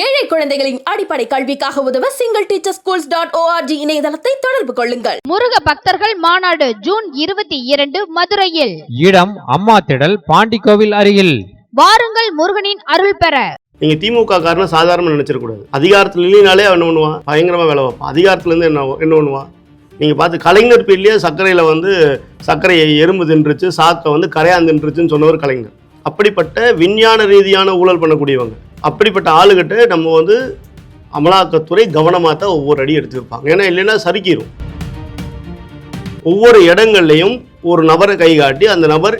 ஏழை குழந்தைகளின் அடிப்படை கல்விக்காக உதவ single teacher schools dot O R G இணையதளத்தை தொடர்பு கொள்ளுங்கள். முருக பக்தர்கள் மாநாடு ஜூன் இருபத்தி இரண்டு மதுரையில். இடம் அம்மா திடல் பாண்டிக்கோவில் அருகில். வாருங்கள் முருகனின் அருள் பெற. நீங்க திமுக காரன சாதாரண நினைச்சிடக்கூடாது. அதிகாரத்தில் இல்லைனாலே அவன் என்ன பண்ணுவான் பயங்கரமா வேலை வைப்பான் அதிகாரத்துல இருந்து என்ன என்ன பண்ணுவான் நீங்க பார்த்து கலைஞர் பீரியட்லயே சர்க்கரையில வந்து சர்க்கரையை எறும்பு தின்றுச்சு சாக்கை வந்து கரையான் தின்றுச்சுன்னு சொன்னவர் கலைஞர். அப்படிப்பட்ட விஞ்ஞான ரீதியான ஊழல் பண்ணக்கூடியவங்க. அப்படிப்பட்ட ஆளுகிட்ட நம்ம வந்து அமலாக்கத்துறை கவனமாக தான் ஒவ்வொரு அடி எடுத்து வைப்பாங்க. ஏன்னா இல்லைன்னா சறுக்கிரும். ஒவ்வொரு இடங்கள்லையும் ஒரு நபரை கை காட்டி அந்த நபர்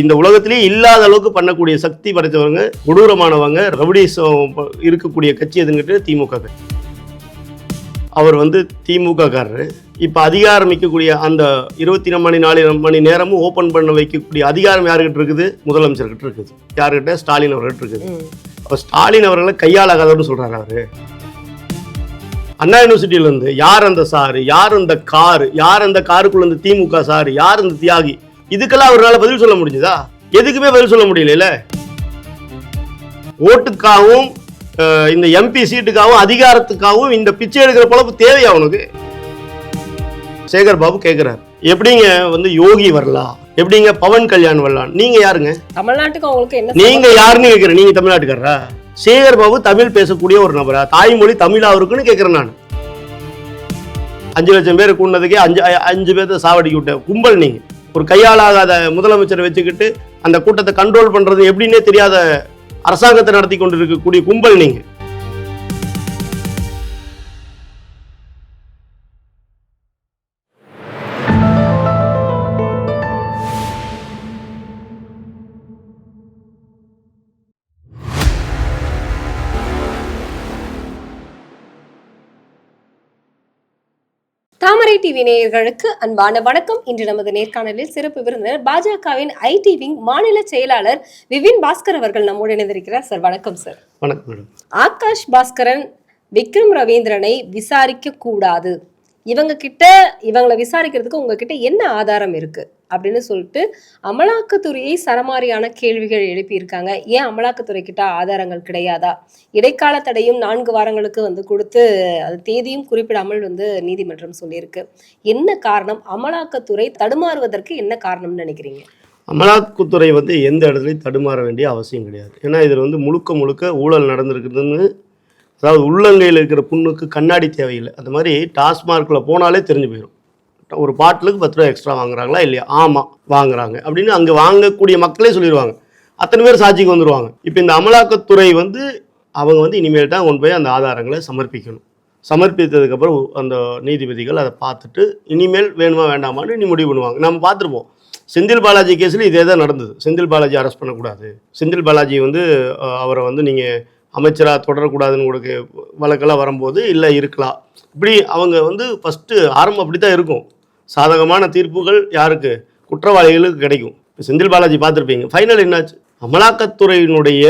இந்த உலகத்திலேயே இல்லாத அளவுக்கு பண்ணக்கூடிய சக்தி படைத்தவங்க கொடூரமானவங்க ரவுடிசம் இருக்கக்கூடிய கட்சி எதுங்கிட்டு திமுக கட்சி. அவர் வந்து திமுக காரரு இப்போ அதிகாரம் வைக்கக்கூடிய அந்த இருபத்தி நாலு மணி நாலு மணி நேரமும் ஓப்பன் பண்ண வைக்கக்கூடிய அதிகாரம் யாருக்கிட்ட இருக்குது? முதலமைச்சர்கிட்ட இருக்குது. யாருக்கிட்ட ஸ்டாலின் அவர்கிட்ட இருக்குது. அப்போ ஸ்டாலின் அவர்களை கையாளாகாதவர்னு சொல்றாரு அவரு. அண்ணா யூனிவர்சிட்டியில இருந்து யார் அந்த சாரு யார் அந்த காரு யார் அந்த காருக்குள்ள இந்த திமுக சாரு யார் அந்த தியாகி? இதுக்கெல்லாம் அவரால் பதில் சொல்ல முடிஞ்சுதா? எதுக்குமே பதில் சொல்ல முடியல ஓட்டுக்காகவும் இந்த எம்பி சீட்டுக்காகவும் அதிகாரத்துக்காகவும் இந்த பிச்சை எடுக்கிற பொழப்பு தேவையா உனக்கு? சேகர் பாபு கேட்கிறார் எப்படிங்க வந்து யோகி வரலாம் எப்படிங்க? பவன் கல்யாண் வரலாம். நீங்க யாருங்க? தமிழ்நாட்டுக்கு அவங்களுக்கு என்ன நீங்க யாருன்னு கேட்கிறேன் நீங்க தமிழ்நாட்டுக்காரரா? சேகர் பாபு தமிழ் பேசக்கூடிய ஒரு நபரா? தாய்மொழி தமிழா இருக்குன்னு கேட்கிறேன் நான். அஞ்சு லட்சம் பேர் கூண்டதுக்கே அஞ்சு அஞ்சு பேர்த்த சாவடிக்க விட்ட கும்பல் நீங்க. ஒரு கையாளாகாத முதலமைச்சரை வச்சுக்கிட்டு அந்த கூட்டத்தை கண்ட்ரோல் பண்றது எப்படின்னே தெரியாத அரசாங்கத்தை நடத்தி கொண்டு இருக்கக்கூடிய கும்பல் நீங்க. தாமரை டிவி நேயர்களுக்கு அன்பான வணக்கம். இன்று நமது நேர்காணலில் சிறப்பு விருந்தினர் பாஜகவின் ஐடி விங் மாநில செயலாளர் விபின் பாஸ்கர் அவர்கள் நம்மோடு இணைந்திருக்கிறார். சார் வணக்கம் சார். வணக்கம் ஆகாஷ் பாஸ்கரன் விக்ரம் ரவீந்திரனை விசாரிக்க கூடாது. இவங்க கிட்ட இவங்களை விசாரிக்கிறதுக்கு உங்ககிட்ட என்ன ஆதாரம் இருக்கு? அப்படின்னு சொல்லிட்டு அமலாக்கத்துறையை சரமாரியான கேள்விகள் எழுப்பியிருக்காங்க. ஏன் அமலாக்கத்துறை கிட்ட ஆதாரங்கள் கிடையாதா? இடைக்கால தடையும் நான்கு வாரங்களுக்கு வந்து கொடுத்து அது தேதியும் குறிப்பிடாமல் வந்து நீதிமன்றம் சொல்லியிருக்கு. என்ன காரணம்? அமலாக்கத்துறை தடுமாறுவதற்கு என்ன காரணம்னு நினைக்கிறீங்க? அமலாக்கத்துறை வந்து எந்த இடத்துலையும் தடுமாற வேண்டிய அவசியம் கிடையாது. ஏன்னா இதில் வந்து முழுக்க முழுக்க ஊழல் நடந்திருக்குதுன்னு அதாவது உள்ளங்கையில் இருக்கிற புண்ணுக்கு கண்ணாடி தேவையில்லை. அந்த மாதிரி டாஸ்மார்க்கில் போனாலே தெரிஞ்சு போயிடும் ஒரு பாட்டிலுக்கு பத்து ரூபா எக்ஸ்ட்ரா வாங்குறாங்களா இல்லையா? ஆமாம் வாங்குறாங்க. அப்படின்னு அங்கே வாங்கக்கூடிய மக்களே சொல்லிடுவாங்க அத்தனை பேர் சாட்சிக்கு வந்துடுவாங்க இப்போ இந்த அமலாக்கத்துறை வந்து அவங்க வந்து இனிமேல் தான் கொண்டு போய் அந்த ஆதாரங்களை சமர்ப்பிக்கணும். சமர்ப்பித்ததுக்கப்புறம் அந்த நீதிபதிகள் அதை பார்த்துட்டு இனிமேல் வேணுமா வேண்டாமான்னு நீ முடிவு பண்ணுவாங்க. நம்ம பார்த்துருப்போம். செந்தில் பாலாஜி கேஸில் இதே தான் நடந்தது. செந்தில் பாலாஜி அரெஸ்ட் பண்ணக்கூடாது. செந்தில் பாலாஜி வந்து அவரை வந்து நீங்கள் அமைச்சராக தொடரக்கூடாதுன்னு உங்களுக்கு வழக்கெல்லாம் வரும்போது இல்லை இருக்கலாம். இப்படி அவங்க வந்து ஃபஸ்ட்டு ஆரம்பம் அப்படி தான் இருக்கும். சாதகமான தீர்ப்புகள் யாருக்கு? குற்றவாளிகளுக்கு கிடைக்கும். இப்போ செந்தில் பாலாஜி பார்த்துருப்பீங்க. ஃபைனல் என்னாச்சு? அமலாக்கத்துறையினுடைய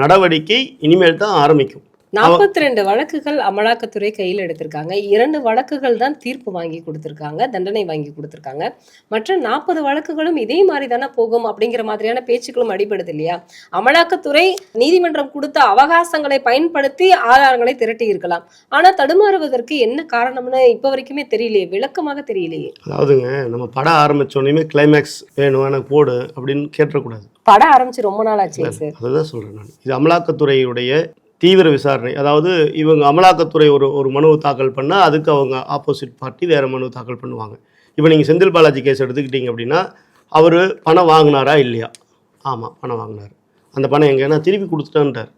நடவடிக்கை இனிமேல் தான் ஆரம்பிக்கும். நாற்பத்தி ரெண்டு வழக்குகள் அமலாக்கத்துறை கையில் எடுத்திருக்காங்க. இரண்டு வழக்குகள் தான் தீர்ப்பு வாங்கி கொடுத்திருக்காங்க தண்டனை வாங்கி கொடுத்திருக்காங்க. மற்ற நாற்பது வழக்குகளும் இதே மாதிரி தானே போகும் அப்படிங்கிற மாதிரியான பேச்சுக்களும் அடிபடுது இல்லையா? அமலாக்கத்துறை நீதிமன்றம் கொடுத்த அவகாசங்களை பயன்படுத்தி ஆதாரங்களை திரட்டி இருக்கலாம். ஆனா தடுமாறுவதற்கு என்ன காரணம்னு இப்ப வரைக்குமே தெரியலையே விளக்கமாக தெரியலையே. அதாவதுங்க நம்ம படம் ஆரம்பிச்சோடனே கிளைமேக்ஸ் வேணும் எனக்கு போடு அப்படின்னு கேட்டக்கூடாது படம் ஆரம்பிச்சு ரொம்ப நாள் ஆச்சு சார். அதுதான் சொல்கிறேன் நான். இது அமலாக்கத்துறையுடைய தீவிர விசாரணை. அதாவது இவங்க அமலாக்கத்துறை ஒரு ஒரு மனுவை தாக்கல் பண்ணால் அதுக்கு அவங்க ஆப்போசிட் பார்ட்டி வேறு மனு தாக்கல் பண்ணுவாங்க. இப்போ நீங்கள் செந்தில் பாலாஜி கேஸ் எடுத்துக்கிட்டீங்க அப்படின்னா அவர் பணம் வாங்கினாரா இல்லையா? ஆமாம் பணம் வாங்கினார். அந்த பணம் எங்கன்னா திருப்பி கொடுத்துட்டான்ட்டார்.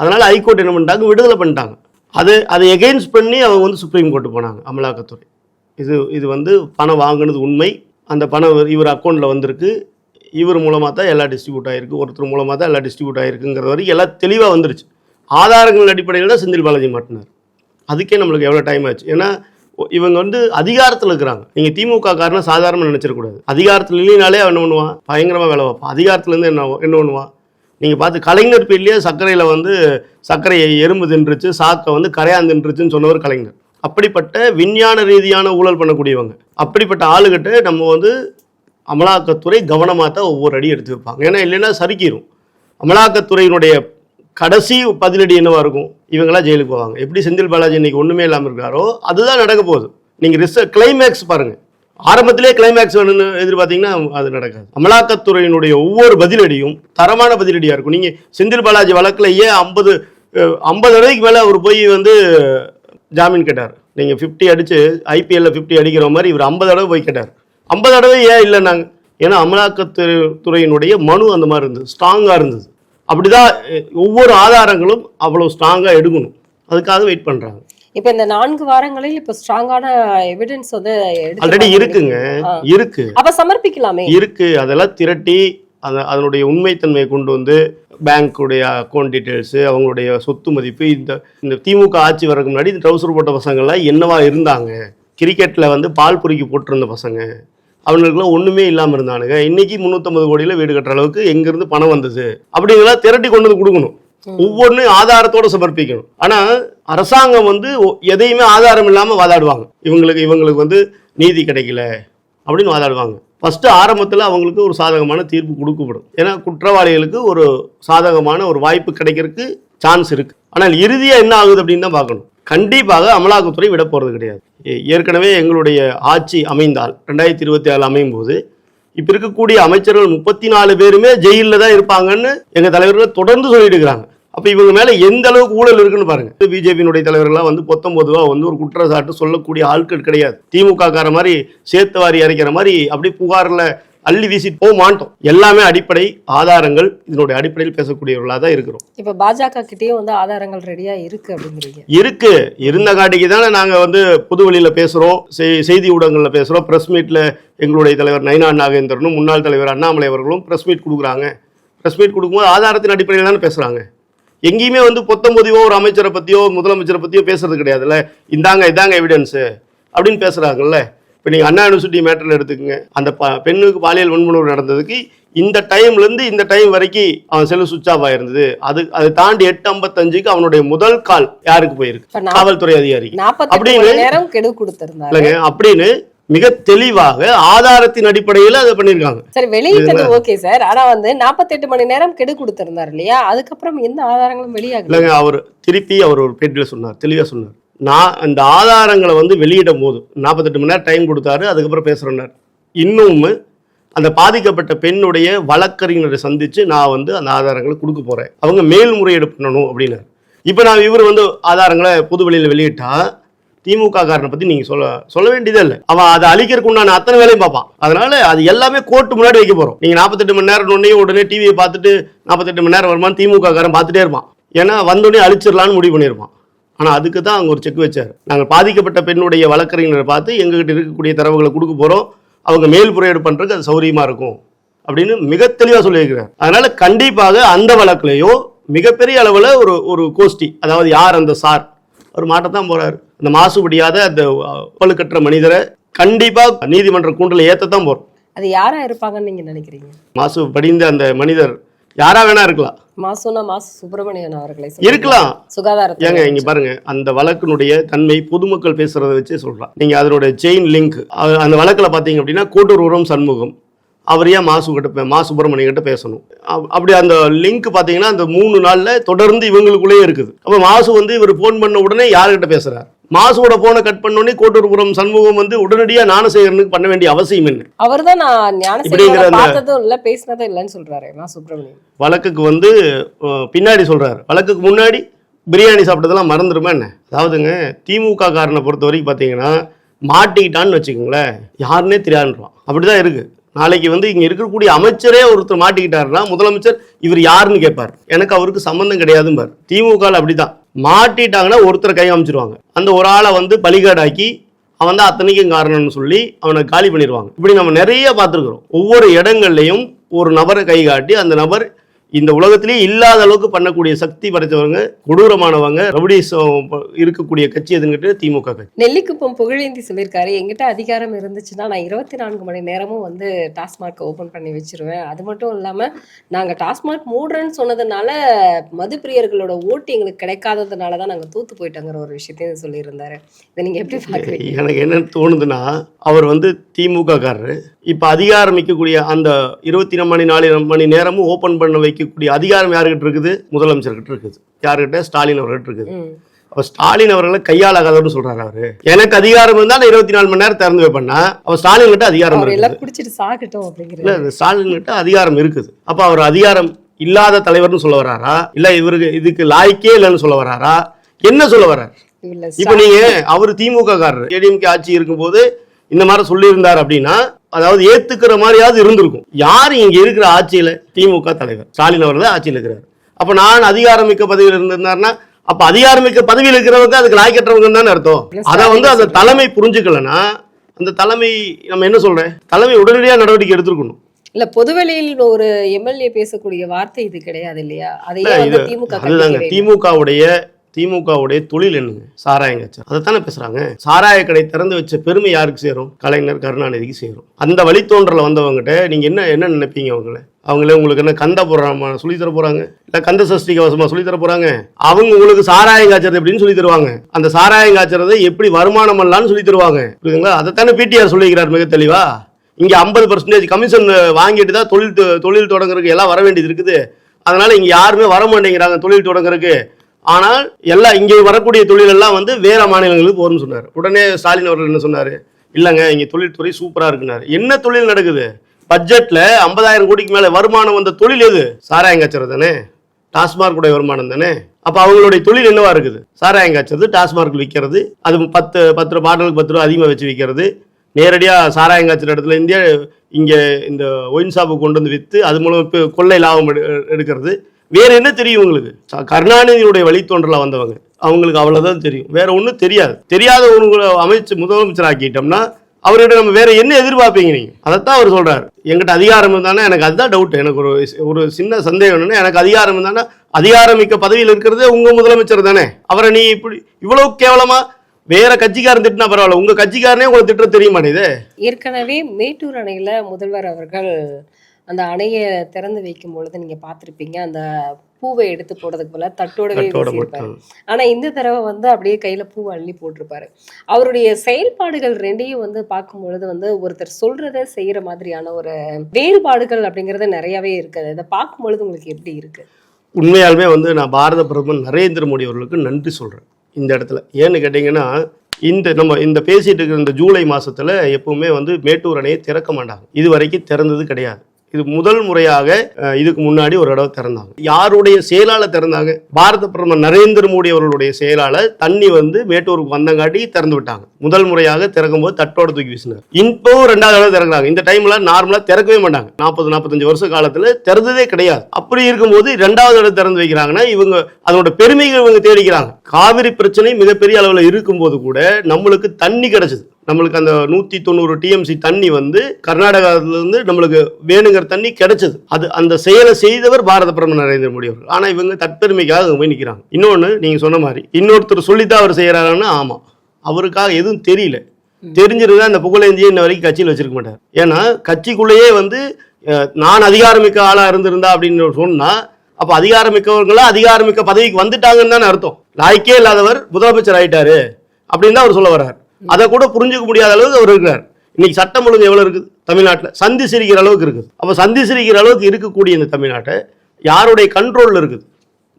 அதனால் ஹைகோர்ட் என்ன பண்ணிட்டாங்க? விடுதலை பண்ணிட்டாங்க. அது அதை எகெயின்ஸ்ட் பண்ணி அவங்க வந்து சுப்ரீம் கோர்ட்டு போனாங்க அமலாக்கத்துறை. இது இது வந்து பணம் வாங்கினது உண்மை. அந்த பணம் இவர் அக்கௌண்ட்டில் வந்திருக்கு. இவர் மூலமாக தான் எல்லாம் டிஸ்ட்ரிபியூட் ஆகிருக்கு ஒருத்தர் மூலமாக தான் எல்லாம் டிஸ்ட்ரிபியூட் ஆகிருக்குங்கிற வரைக்கும் எல்லாம் தெளிவாக வந்துருச்சு. ஆதாரங்கள் அடிப்படையில் தான் செந்தில் பாலாஜி மாட்டினார். அதுக்கே நம்மளுக்கு எவ்வளோ டைம் ஆச்சு? ஏன்னா இவங்க வந்து அதிகாரத்தில் இருக்கிறாங்க. நீங்கள் திமுக காரணம் சாதாரண நினச்சிடக்கூடாது அதிகாரத்தில் இல்லைனாலே அவன் என்ன பண்ணுவான்? பயங்கரமாக வேலை வைப்பான் அதிகாரத்துலேருந்து என்ன என்ன பண்ணுவான்? நீங்கள் பார்த்து கலைஞர் பேர்லேயே சர்க்கரையில் வந்து சர்க்கரையை எறும்பு தின்றுச்சு சாக்கை வந்து கரையான் தின்றுச்சுன்னு சொன்னவர் கலைஞர். அப்படிப்பட்ட விஞ்ஞான ரீதியான ஊழல் பண்ணக்கூடியவங்க. அப்படிப்பட்ட ஆளுகிட்ட நம்ம வந்து அமலாக்கத்துறை கவனமாக தான் ஒவ்வொரு அடி எடுத்து வைப்பாங்க. ஏன்னா இல்லைன்னா சறுக்கிடும் அமலாக்கத்துறையினுடைய கடைசி பதிலடி என்னவா இருக்கும்? இவங்களாம் ஜெயிலுக்கு போவாங்க. எப்படி செந்தில் பாலாஜி இன்னைக்கு ஒண்ணுமே இல்லாமல் இருக்காரோ அதுதான் நடக்க போகுது. நீங்க ரிச கிளைமேக்ஸ் பாருங்க. ஆரம்பத்திலே கிளைமேக்ஸ் வேணும்னு எதிர்பார்த்தீங்கன்னா அது நடக்காது. அமலாக்கத்துறையினுடைய ஒவ்வொரு பதிலடியும் தரமான பதிலடியா இருக்கும். நீங்க செந்தில் பாலாஜி வழக்குல ஏன் ஐம்பது ஐம்பது தடவைக்கு மேல அவர் போய் வந்து ஜாமீன் கேட்டார்? நீங்க 50 அடிச்சு ஐபிஎல்ல 50 அடிக்கிற மாதிரி இவர் ஐம்பது தடவை போய் கேட்டார். ஐம்பது தடவை ஏன் இல்லை நாங்க ஏன்னா அமலாக்கத்துறையினுடைய மனு அந்த மாதிரி இருந்தது. ஸ்ட்ராங்கா இருந்தது. அப்படிதான் ஒவ்வொரு ஆதாரங்களும் அவ்வளவு ஸ்ட்ராங்கா எடுக்கணும். அதுக்காக வெயிட் பண்றாங்க. இப்ப இந்த நான்கு வாரங்களில் இப்ப ஸ்ட்ராங்கான எவிடன்ஸ் வந்து ஆல்ரெடி இருக்குங்க. இருக்கு. அப்ப சமர்ப்பிக்கலாமே? இருக்கு. அதெல்லாம் திரட்டி அந்த அதனுடைய உண்மைத்தன்மையை கொண்டு வந்து பேங்க்குடைய அக்கௌண்ட் டீட்டெயில்ஸு அவங்களுடைய சொத்து மதிப்பு இந்த இந்த திமுக ஆட்சி வரதுக்கு முன்னாடி இந்த ட்ரௌசர் போட்ட பசங்கள்லாம் என்னவா இருந்தாங்க? கிரிக்கெட்டில் வந்து பால் பொறுக்கி போட்டிருந்த பசங்க. அவங்களுக்குலாம் ஒன்றுமே இல்லாமல் இருந்தானுங்க. இன்னைக்கு முந்நூற்றம்பது கோடியில் வீடு கட்டுற அளவுக்கு எங்கேருந்து பணம் வந்தது? அப்படிங்கிறத திரட்டி கொண்டு வந்து கொடுக்கணும். ஒவ்வொன்றும் ஆதாரத்தோட சமர்ப்பிக்கணும். ஆனா அரசாங்கம் வந்து எதையுமே ஆதாரம் இல்லாம வாதாடுவாங்க. இவங்களுக்கு இவங்களுக்கு வந்து நீதி கிடைக்கல அப்படின்னு வாதாடுவாங்க. ஃபர்ஸ்ட் ஆரம்பத்துல அவங்களுக்கு ஒரு சாதகமான தீர்ப்பு கொடுக்கப்படும். ஏன்னா குற்றவாளிகளுக்கு ஒரு சாதகமான ஒரு வாய்ப்பு கிடைக்கிறதுக்கு சான்ஸ் இருக்கு. ஆனால் இறுதியா என்ன ஆகுது அப்படின்னு தான் பார்க்கணும். கண்டிப்பாக அமலாக்கத்துறை விட போகிறது கிடையாது. ஏ- ஏற்கனவே எங்களுடைய ஆட்சி அமைந்தால் ரெண்டாயிரத்தி இருபத்தி ஆறு அமையும் போது இப்போ இருக்கக்கூடிய அமைச்சர்கள் முப்பத்தி நாலு பேருமே ஜெயிலில் தான் இருப்பாங்கன்னு எங்கள் தலைவர்கள் தொடர்ந்து சொல்லிட்டு இருக்கிறாங்க இவங்க மேலே எந்த அளவுக்கு ஊழல் இருக்குன்னு பாருங்க. பிஜேபியினுடைய தலைவர்கள்லாம் வந்து பொத்தொன்பதுவா வந்து ஒரு குற்றச்சாட்டு சொல்லக்கூடிய ஆட்கள் கிடையாது. திமுக கார மாதிரி சேர்த்து வாரி இறைக்கிற மாதிரி அப்படி புகாரில் அள்ளி வீசிட்டு போக மாட்டோம். எல்லாமே அடிப்படை ஆதாரங்கள். இதனுடைய அடிப்படையில் பேசக்கூடியவர்களாக தான் இருக்கிறோம். இப்ப பாஜக கிட்டயும் வந்து ஆதாரங்கள் ரெடியா இருக்கு அப்படிங்கிறீங்க. இருக்கு. இருந்த காட்டிக்கு தானே நாங்க வந்து புதுவெளியில பேசுறோம். செய்- செய்தி ஊடகங்கள்ல பேசுறோம். பிரஸ் மீட்ல எங்களுடைய தலைவர் நயினா நாகேந்திரனும் முன்னாள் தலைவர் அண்ணாமலை அவர்களும் பிரஸ் மீட் கொடுக்குறாங்க. பிரஸ் மீட் கொடுக்கும்போது ஆதாரத்தின் அடிப்படையில் தானே பேசுறாங்க. எங்கேயுமே வந்து பொத்தம்பொதிவோ ஒரு அமைச்சரை பத்தியோ முதலமைச்சரை பத்தியோ பேசுறது கிடையாதுல்ல. இந்தாங்க இதாங்க எவிடன்ஸ் அப்படின்னு பேசுறாங்கல்ல. இப்போ நீங்கள் அண்ணா யூனிவர்சிட்டி மேட்டரில் எடுத்துக்கங்க. அந்த ப பெண்ணுக்கு பாலியல் வன்முறை நடந்ததுக்கு இந்த டைம்ல இருந்து இந்த டைம் வரைக்கும் அவன் செல்லு சுவிட்ச் ஆஃப் ஆயிருந்தது. அது அதை தாண்டி எட்டு ஐம்பத்தஞ்சுக்கு அவனுடைய முதல் கால் யாருக்கு போயிருக்கு? காவல்துறை அதிகாரிக்கு. அப்படின்னு- மணி நேரம் கெடு கொடுத்திருந்தாரு. இல்லைங்க அப்படின்னு மிக தெளிவாக ஆதாரத்தின் அடிப்படையில் அதை பண்ணியிருக்காங்க. சரி வெளியிட்டது ஓகே சார் ஆனா வந்து 48 மணி நேரம் கெடு கொடுத்திருந்தாரு இல்லையா? அதுக்கப்புறம் எந்த ஆதாரங்களும் வெளியாகல. இல்லைங்க அவர் திருப்பி அவர் ஒரு பேட்டியில் சொன்னார் தெளிவாக சொன்னார். நான் அந்த ஆதாரங்களை வந்து வெளியிடும் போது நாற்பத்தெட்டு மணி நேரம் டைம் கொடுத்தாரு அதுக்கப்புறம் பேசுகிறேன்னார் இன்னும் அந்த பாதிக்கப்பட்ட பெண்ணுடைய வழக்கறிஞரை சந்தித்து நான் வந்து அந்த ஆதாரங்களை கொடுக்க போகிறேன் அவங்க மேல்முறையீடு பண்ணணும் அப்படின்னாரு. இப்போ நான் இவர் வந்து ஆதாரங்களை பொது வெளியில் வெளியிட்டா திமுக காரனை பற்றி நீங்கள் சொல்ல சொல்ல வேண்டியதே இல்லை. அவன் அதை அழிக்கிறதுக்கு உண்டான அத்தனை வேலையும் பார்ப்பான். அதனால அது எல்லாமே கோர்ட்டு முன்னாடி வைக்க போறோம். நீங்கள் நாற்பத்தெட்டு மணி நேரம் உடனே உடனே டிவியை பார்த்துட்டு நாற்பத்தெட்டு மணி நேரம் வருமானு திமுக காரன் பார்த்துட்டே இருப்பான். ஏன்னா வந்தோடனே அழிச்சிடலான்னு முடிவு பண்ணியிருப்பான். ஆனா அதுக்கு தான் அங்க ஒரு செக் வச்சார். நாங்கள் பாதிக்கப்பட்ட பெண்ணுடைய வழக்கறிஞரை பார்த்து எங்ககிட்ட இருக்கக்கூடிய தரவுகளை கொடுக்க போறோம். அவங்க மேல்முறையீடு பண்றதுக்கு அது சௌரியமா இருக்கும் அப்படின்னு மிக தெளிவா சொல்லியிருக்கிறார். அதனால கண்டிப்பாக அந்த வழக்குலையோ மிகப்பெரிய அளவுல ஒரு ஒரு கோஷ்டி அதாவது யார் அந்த சார் அவர் மாட்டத்தான் போறாரு. அந்த மாசுபடியாத அந்த பழுக்கற்ற மனிதரை கண்டிப்பா நீதிமன்ற கூண்டில் ஏத்தத்தான் போறோம். அது யாரா இருப்பாங்கன்னு நீங்க நினைக்கிறீங்க? மாசு படிந்த அந்த மனிதர் யாரா வேணா இருக்கலாம். மாசுனா மாசு சுப்பிரமணியன் அவர்களை. இருக்கலாம். சுகாதாரத்துறை ஏங்க இங்க பாருங்க அந்த வழக்கினுடைய தன்மை பொதுமக்கள் பேசுறத வச்சே சொல்றான் நீங்க அதனுடைய செயின் லிங்க் அந்த வழக்குல பாத்தீங்க அப்படின்னா கோட்டூர் உரம் சண்முகம். அவர் ஏன் மாசு கிட்ட பே- மா சுப்பிரமணியம் கிட்ட பேசணும்? அப்- அப்படி அந்த லிங்க் பாத்தீங்கன்னா அந்த மூணு நாள்ல தொடர்ந்து இவங்களுக்குள்ளேயே இருக்குது. அப்ப மாசு வந்து இவர் ஃபோன் பண்ண உடனே யாருக்கிட்ட பேசுறார்? மாசுவோட போனை கட் பண்ண உடனே கோட்டூர்புரம் சண்முகம் வந்து உடனடியா ஞானசேகரனுக்கு பண்ண வேண்டிய அவசியம் என்ன? அவர்தான் நான் இப்படிங்கிற ஞானசேகரனை பேசினதும் இல்லைன்னு சொல்றாரு மா சுப்பிரமணியன் வழக்குக்கு வந்து பின்னாடி சொல்றாரு. வழக்குக்கு முன்னாடி பிரியாணி சாப்பிட்டதெல்லாம் மறந்துடுமா என்ன? அதாவதுங்க திமுக காரனை பொறுத்த வரைக்கும் பார்த்தீங்கன்னா மாட்டிக்கிட்டான்னு வச்சுக்கோங்களேன் யாருன்னே தெரியாதுன்றான் அப்படிதான் இருக்கு. நாளைக்கு வந்து இங்கே இருக்கக்கூடிய அமைச்சரே ஒருத்தர் மாட்டிக்கிட்டாருன்னா முதலமைச்சர் இவர் யாருன்னு கேட்பார். எனக்கு அவருக்கு சம்மந்தம் கிடையாதும்பார். திமுக ல அப்படிதான் மாட்டிட்டாங்கன்னா ஒருத்தரை கை அமைச்சிருவாங்க அந்த ஒரு ஆளை வந்து பலிகாடாக்கி அவன் தான் அத்தனைக்கும் காரணம்னு சொல்லி அவனை காலி பண்ணிடுவாங்க இப்படி நம்ம நிறைய பார்த்துருக்குறோம். ஒவ்வொரு இடங்கள்லையும் ஒரு நபரை கை காட்டி அந்த நபர் இந்த உலகத்திலேயே இல்லாத அளவுக்கு பண்ணக்கூடிய சக்தி படைத்தவங்க கொடூரமானவங்க ரவுடிசம் இருக்கக்கூடிய கட்சி எதுங்கிட்டு? திமுக கட்சி. நெல்லிக்குப்பம் புகழேந்தி சொல்லியிருக்காரு எங்கிட்ட அதிகாரம் இருந்துச்சுன்னா நான் இருபத்தி நான்கு மணி நேரமும் வந்து டாஸ்மார்க் ஓபன் பண்ணி வச்சிருவேன். அது மட்டும் இல்லாம நாங்க டாஸ்மார்க் மூடுறேன்னு சொன்னதுனால மதுப்பிரியர்களோட ஓட்டு எங்களுக்கு கிடைக்காததுனால தான் நாங்க தூத்து போயிட்டோங்கிற ஒரு விஷயத்தையும் சொல்லியிருந்தாரு. இதை நீங்க எப்படி பாக்குறீங்க எனக்கு என்ன தோணுதுன்னா அவர் வந்து திமுக காரரு இப்ப அதிகாரம் மிக்கக்கூடிய அந்த இருபத்தி மணி நாலு மணி நேரமும் ஓபன் பண்ண வைக்க வைக்கக்கூடிய அதிகாரம் யாருக்கிட்ட இருக்குது? முதலமைச்சர்கிட்ட இருக்குது. யாருக்கிட்ட ஸ்டாலின் அவர்கிட்ட இருக்குது. அப்ப ஸ்டாலின் அவர்களை கையாளாகாதவர்னு சொல்றாரு அவரு. எனக்கு அதிகாரம் இருந்தா நான் இருபத்தி நாலு மணி நேரம் திறந்து வைப்பேன்னா அப்ப ஸ்டாலின் கிட்ட அதிகாரம் இருக்குது. ஸ்டாலின் கிட்ட அதிகாரம் இருக்குது. அப்ப அவர் அதிகாரம் இல்லாத தலைவர்னு சொல்ல வராரா? இல்ல இவருக்கு இதுக்கு லாய்க்கே இல்லைன்னு சொல்ல வராரா? என்ன சொல்ல வர்றார் இப்ப நீங்க அவர் திமுக காரர் ஏடிஎம்கே ஆட்சி இருக்கும்போது இந்த மாதிரி சொல்லியிருந்தார் அப்படின்னா அதாவது ஏத்துக்கிற மாதிரியாவது இருந்திருக்கும். யார் இங்க இருக்கிற ஆட்சியில? திமுக தலைவர். ஸ்டாலின் அவர்கள் ஆட்சியில் இருக்கிறார். அப்ப நான் அதிகாரமிக்க பதவியில் இருந்திருந்தாருன்னா அப்ப அதிகாரமிக்க பதவியில் இருக்கிறவங்க அதுக்கு லாய்க்கற்றவங்க தானே அர்த்தம். அதை வந்து அந்த தலைமை புரிஞ்சுக்கலன்னா அந்த தலைமை நம்ம என்ன சொல்றேன்? தலைமை உடனடியாக நடவடிக்கை எடுத்திருக்கணும். இல்ல பொதுவெளியில் ஒரு எம்எல்ஏ பேசக்கூடிய வார்த்தை இது கிடையாது இல்லையா? அதையே திமுக அதுதாங்க. திமுகவுடைய திமுகவுடைய தொழில் என்னங்க? சாராயம் கச்சா. அதைத்தானே பேசுறாங்க. சாராய கடை திறந்து வச்ச பெருமை யாருக்கு சேரும்? கலைஞர் கருணாநிதிக்கு சேரும். அந்த வழித்தோன்றல வந்தவங்ககிட்ட நீங்க என்ன என்ன நினைப்பீங்க அவங்கள? அவங்களே உங்களுக்கு என்ன கந்த புறாமா சொல்லி தர போறாங்க? இல்ல கந்த சஷ்டி கவசமா சொல்லி தர போறாங்க? அவங்க உங்களுக்கு சாராயம் காய்ச்சறது எப்படின்னு சொல்லி தருவாங்க. அந்த சாராயம் காய்ச்சறதை எப்படி வருமானம் பண்ணலாம்னு சொல்லி தருவாங்க. புரியுதுங்களா? அதைத்தானே பிடிஆர் சொல்லிக்கிறார் மிக தெளிவா. இங்க ஐம்பது பர்சன்டேஜ் கமிஷன் வாங்கிட்டு தான் தொழில் தொ- தொழில் தொடங்குறதுக்கு எல்லாம் வர வேண்டியது இருக்குது. அதனால இங்க யாருமே வர மாட்டேங்கிறாங்க தொழில் தொடங்குறதுக்கு. ஆனால் எல்லாம் இங்கே வரக்கூடிய தொழில் எல்லாம் வந்து வேற மாநிலங்களுக்கு போகணும்னு சொன்னார். உடனே ஸ்டாலின் அவர்கள் என்ன சொன்னாரு? இல்லைங்க இங்கே தொழில்துறை சூப்பரா இருக்குனாரு என்ன தொழில் நடக்குது? பட்ஜெட்ல ஐம்பதாயிரம் கோடிக்கு மேல வருமானம் வந்த தொழில் எது? சாராயம் காய்ச்சறது தானே? டாஸ்மார்க் உடைய வருமானம் தானே? அப்ப அவங்களுடைய தொழில் என்னவா இருக்குது? சாராயம் காய்ச்சறது டாஸ்மார்க் விற்கிறது அது பத்து பத்து ரூபா பாட்டிலுக்கு பத்து ரூபா அதிகமாக வச்சு விற்கிறது நேரடியாக சாராயம் காய்ச்சற இடத்துல இருந்தே இங்கே இந்த ஒயின் ஷாப்பு கொண்டு வந்து விற்று அது மூலம் இப்போ கொள்ளை லாபம் எடு எடுக்கிறது வேற என்ன தெரியும் உங்களுக்கு? கருணாநிதியுடைய வழித்தோன்றல வந்தவங்க. அவங்களுக்கு அவ்வளவுதான் தெரியும். வேற ஒன்றும் தெரியாது. தெரியாத உங்களை அமைச்சு முதலமைச்சர் ஆக்கிட்டோம்னா அவர்கிட்ட நம்ம வேற என்ன எதிர்பார்ப்பீங்க நீங்க? அதைத்தான் அவர் சொல்றாரு. எங்கிட்ட அதிகாரம் இருந்தானே எனக்கு அதுதான் டவுட் எனக்கு ஒரு ஒரு சின்ன சந்தேகம் என்னன்னா எனக்கு அதிகாரம் இருந்தானே அதிகாரம் மிக்க பதவியில் இருக்கிறதே உங்க முதலமைச்சர் தானே. அவரை நீ இப்படி இவ்வளவு கேவலமா வேற கட்சிக்காரன் திட்டினா பரவாயில்ல. உங்க கட்சிக்காரனே உங்களுக்கு திட்ட தெரிய மாட்டேங்குது. ஏற்கனவே மேட்டூர் அணையில முதல்வர் அவர்கள் அந்த அணையை திறந்து வைக்கும் பொழுது நீங்க பார்த்திருப்பீங்க அந்த பூவை எடுத்து போடுறதுக்கு போல தட்டோடவே தட்டோட வீசியிருப்பாரு. ஆனா இந்த தடவை வந்து அப்படியே கையில பூவை அள்ளி போட்டிருப்பாரு. அவருடைய செயல்பாடுகள் ரெண்டையும் வந்து பார்க்கும் பொழுது வந்து ஒருத்தர் சொல்றத செய்யற மாதிரியான ஒரு வேறுபாடுகள் அப்படிங்கறது நிறையவே இருக்குது. இதை பார்க்கும் பொழுது உங்களுக்கு எப்படி இருக்கு? உண்மையாலுமே வந்து நான் பாரத பிரதமர் நரேந்திர மோடி அவர்களுக்கு நன்றி சொல்றேன் இந்த இடத்துல. ஏன்னு கேட்டிங்கன்னா இந்த நம்ம இந்த பேசிட்டு இருக்கிற இந்த ஜூலை மாசத்துல எப்பவுமே வந்து மேட்டூர் அணையை திறக்க மாட்டாங்க. இது வரைக்கும் திறந்தது கிடையாது. இது முதல் முறையாக இதுக்கு முன்னாடி ஒரு தடவை திறந்தாங்க. யாருடைய செயலாளர் திறந்தாங்க? பாரத பிரதமர் நரேந்திர மோடி அவர்களுடைய செயலாளர் தண்ணி வந்து மேட்டூருக்கு வந்தங்காட்டி திறந்து விட்டாங்க. முதல் முறையாக திறக்கும் போது தட்டோட தூக்கி வீசினார். இப்போ ரெண்டாவது தடவை திறக்கிறாங்க. இந்த டைம்ல நார்மலா திறக்கவே மாட்டாங்க. நாற்பது நாற்பத்தஞ்சு வருஷ காலத்துல திறந்ததே கிடையாது. அப்படி இருக்கும்போது ரெண்டாவது தடவை திறந்து வைக்கிறாங்கன்னா இவங்க அதோட பெருமைகள் இவங்க தேடிக்கிறாங்க. காவிரி பிரச்சனை மிகப்பெரிய அளவில் இருக்கும்போது கூட நம்மளுக்கு தண்ணி கிடைச்சது. நம்மளுக்கு அந்த நூத்தி தொண்ணூறு டிஎம்சி தண்ணி வந்து கர்நாடகாத்துல இருந்து நம்மளுக்கு வேணுங்கிற தண்ணி கிடைச்சது. அது அந்த செயலை செய்தவர் பாரத பிரதமர் நரேந்திர மோடி அவர்கள். ஆனா இவங்க தற்பெருமைக்காக போய் நிற்கிறாங்க இன்னொன்று நீங்க சொன்ன மாதிரி இன்னொருத்தர் சொல்லித்தான் அவர் செய்யறாருன்னா ஆமா. அவருக்காக எதுவும் தெரியல. தெரிஞ்சிருந்தா இந்த புகழேந்தியை இன்ன வரைக்கும் கட்சியில் வச்சிருக்க மாட்டார். ஏன்னா கட்சிக்குள்ளேயே வந்து நான் அதிகாரமிக்க ஆளா இருந்திருந்தா அப்படின்னு சொன்னா அப்ப அதிகாரமிக்கவர்களா அதிகாரமிக்க பதவிக்கு வந்துட்டாங்கன்னு தானே அர்த்தம். லாய்க்கே இல்லாதவர் முதலமைச்சர் ஆயிட்டாரு அப்படின்னு தான் அவர் சொல்ல வர்றார். அதை கூட புரிஞ்சுக்க முடியாத அளவுக்கு அவர் இருக்கிறார். இன்னைக்கு சட்டம் ஒழுங்கு எவ்வளவு இருக்குது? தமிழ்நாட்டில். சந்தி சிரிக்கிற அளவுக்கு இருக்குது. அப்போ சந்தி சிரிக்கிற அளவுக்கு இருக்கக்கூடிய இந்த தமிழ்நாட்டை யாருடைய கண்ட்ரோலில் இருக்குது?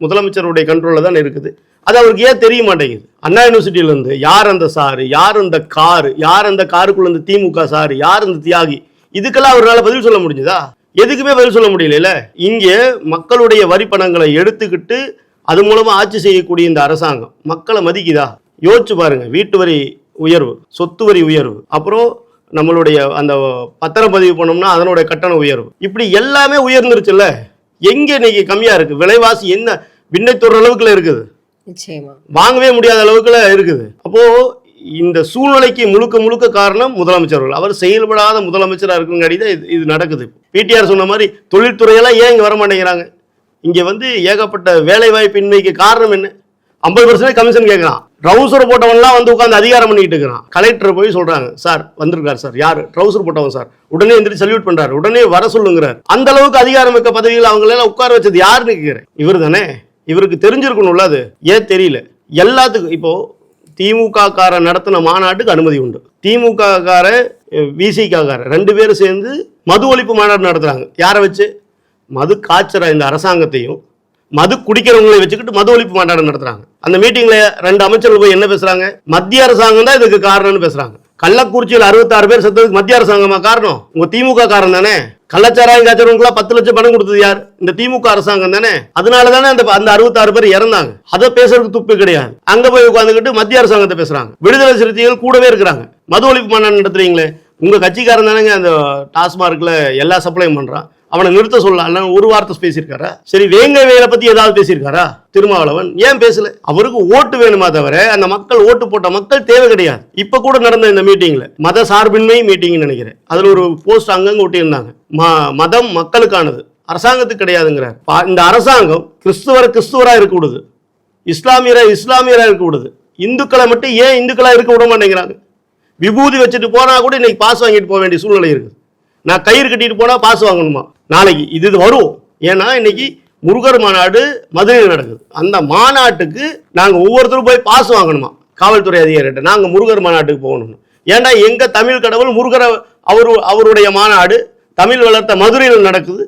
முதலமைச்சருடைய கண்ட்ரோல்ல தான் இருக்குது. அது அவருக்கு ஏன் தெரிய மாட்டேங்குது? அண்ணா யூனிவர்சிட்டியிலேருந்து யார் அந்த சாரு? யார் அந்த காரு? யார் அந்த காருக்குள்ள இந்த திமுக சாரு? யார் அந்த தியாகி? இதுக்கெல்லாம் அவரால் பதில் சொல்ல முடிஞ்சுதா? எதுக்குமே பதில் சொல்ல முடியல இங்கே மக்களுடைய வரி பணங்களை எடுத்துக்கிட்டு அது மூலமா ஆட்சி செய்யக்கூடிய இந்த அரசாங்கம் மக்களை மதிக்குதா? யோசிச்சு பாருங்க. வீட்டு வரி உயர்வு சொத்து வரி உயர்வு. அப்புறம் நம்மளுடைய அந்த பத்திரம் பதிவு பண்ணோம்னா அதனுடைய கட்டண உயர்வு. இப்படி எல்லாமே உயர்ந்துருச்சுல்ல? எங்க இன்னைக்கு கம்மியா இருக்கு? விலைவாசி என்ன? விண்ணைத்தொரு அளவுக்குள்ள இருக்குது. நிச்சயமா. வாங்கவே முடியாத அளவுக்குல இருக்குது. அப்போ இந்த சூழ்நிலைக்கு முழுக்க முழுக்க காரணம் முதலமைச்சர் அவர்கள். அவர் செயல்படாத முதலமைச்சராக இருக்குங்காடி தான் இது இது நடக்குது. பிடிஆர் சொன்ன மாதிரி தொழில்துறையெல்லாம் ஏன் இங்கே வர மாட்டேங்கிறாங்க? இங்கே வந்து ஏகப்பட்ட வேலை வாய்ப்பின்மைக்கு காரணம் என்ன? ஐம்பது பர்சன்டேஜ் கமிஷன் கேட்கலாம் ட்ரௌசர் போட்டவன்லாம் வந்து உட்காந்து அதிகாரம் பண்ணிட்டு இருக்கிறான். கலெக்டர் போய் சொல்றாங்க சார் வந்திருக்காரு சார். யார்? ட்ரௌசர் போட்டவன் சார். உடனே எந்திரி சல்யூட் பண்றாரு. உடனே வர சொல்லுங்கிறார். அந்த அளவுக்கு அதிகாரம் மிக்க பதவிகள் அவங்களெல்லாம் உட்கார வச்சது யாருன்னு கேட்கிறேன் இவர் தானே? இவருக்கு தெரிஞ்சிருக்கணும்ல அது. ஏன் தெரியல. எல்லாத்துக்கும் இப்போ திமுக கார நடத்தின மாநாட்டுக்கு அனுமதி உண்டு. திமுக கார விசிக கார ரெண்டு பேரும் சேர்ந்து மது ஒழிப்பு மாநாடு நடத்துறாங்க. யாரை வச்சு? மது காய்ச்சற இந்த அரசாங்கத்தையும் மது குடிக்கிறவங்களை வச்சுக்கிட்டு மது ஒழிப்பு மாநாடு நடத்துறாங்க. அந்த மீட்டிங்ல ரெண்டு அமைச்சர்கள் போய் என்ன பேசுறாங்க? மத்திய அரசாங்கம் தான் இதுக்கு காரணம்னு பேசுறாங்க. கள்ளக்குறிச்சியில் அறுபத்தாறு பேர் செத்ததுக்கு மத்திய அரசாங்கமா காரணம்? உங்க திமுக காரணம் தானே? கள்ளச்சாராயம் காய்ச்சவங்களா பத்து லட்சம் பணம் கொடுத்தது யார்? இந்த திமுக அரசாங்கம் தானே? அதனால தானே அந்த அந்த அறுபத்தாறு பேர் இறந்தாங்க. அதை பேசுறதுக்கு துப்பு கிடையாது. அங்க போய் உட்காந்துக்கிட்டு மத்திய அரசாங்கத்தை பேசுறாங்க. விடுதலை சிறுத்தைகள் கூடவே இருக்கிறாங்க. மது ஒழிப்பு மாநாடு நடத்துறீங்களே? உங்க கட்சிக்காரன் தானேங்க அந்த டாஸ்மார்க்ல எல்லா சப்ளையும் பண்றான். அவனை நிறுத்த சொல்லலாம் ஒரு வார்த்தை பேசியிருக்காரா? சரி வேங்க வேலை பத்தி ஏதாவது பேசியிருக்காரா? திருமாவளவன் ஏன் பேசல? அவருக்கு ஓட்டு வேணுமா தவிர அந்த மக்கள் ஓட்டு போட்ட மக்கள் தேவை கிடையாது. இப்ப கூட நடந்த இந்த மீட்டிங்ல மத சார்பின்மை மீட்டிங் நினைக்கிறேன். அதுல ஒரு போஸ்ட் அங்கங்க ஒட்டியிருந்தாங்க. ம- மதம் மக்களுக்கானது. அரசாங்கத்துக்கு கிடையாதுங்கிறார். பா- இந்த அரசாங்கம் கிறிஸ்துவர் கிறிஸ்துவரா இருக்க விடுது இஸ்லாமியரை இஸ்லாமியரா இருக்க விடுது இந்துக்களை மட்டும் ஏன் இந்துக்களா இருக்க விட மாட்டேங்கிறாங்க? விபூதி வச்சுட்டு போனா கூட இன்னைக்கு பாஸ் வாங்கிட்டு போக வேண்டிய சூழ்நிலை இருக்குது. நான் கயிறு கட்டிட்டு போனா பாஸ் வாங்கணுமா? நாளைக்கு இது இது வரும். ஏன்னா இன்னைக்கு முருகர் மாநாடு மதுரையில் நடக்குது. அந்த மாநாட்டுக்கு நாங்கள் ஒவ்வொருத்தரும் போய் பாஸ் வாங்கணுமா? காவல்துறை அதிகாரிகிட்ட. நாங்கள் முருகர் மாநாட்டுக்கு போகணும் ஏன்டா எங்கள் தமிழ் கடவுள் முருகரை அவரு அவருடைய மாநாடு தமிழ் வளர்த்த மதுரையில் நடக்குது.